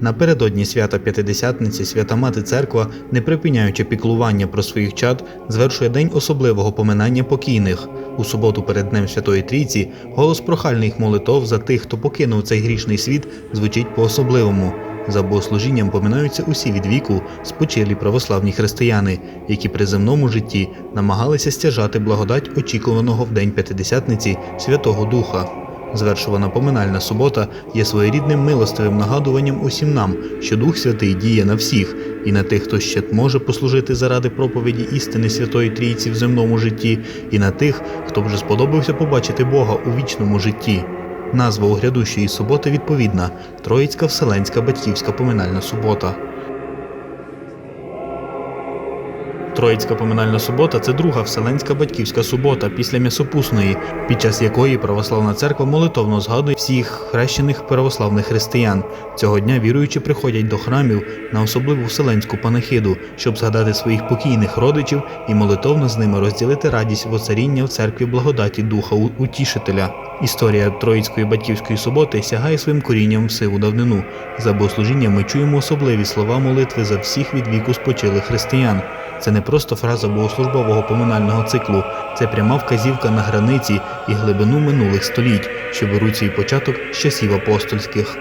Напередодні свята П'ятидесятниці свята Мати Церква, не припиняючи піклування про своїх чад, звершує день особливого поминання покійних. У суботу перед Днем Святої Трійці голос прохальних молитов за тих, хто покинув цей грішний світ, звучить по-особливому. За богослужінням поминаються усі від віку спочилі православні християни, які при земному житті намагалися стяжати благодать очікуваного в день П'ятидесятниці Святого Духа. Звершувана поминальна субота є своєрідним милостивим нагадуванням усім нам, що Дух Святий діє на всіх, і на тих, хто ще може послужити заради проповіді істини Святої Трійці в земному житті, і на тих, хто вже сподобався побачити Бога у вічному житті. Назва у грядущої суботи відповідна Троїцька Вселенська Батьківська поминальна субота. Троїцька поминальна субота це друга вселенська батьківська субота після м'ясопусної, під час якої православна церква молитовно згадує всіх хрещених православних християн. Цього дня віруючі приходять до храмів на особливу вселенську панахиду, щоб згадати своїх покійних родичів і молитовно з ними розділити радість воцаріння в церкві благодаті Духа Утішителя. Історія Троїцької батьківської суботи сягає своїм корінням в сиву давнину. За богослужінням ми чуємо особливі слова молитви за всіх від віку спочилих християн. Це не просто фраза богослужбового поминального циклу, це пряма вказівка на границі і глибину минулих століть, що беруть свій початок з часів апостольських.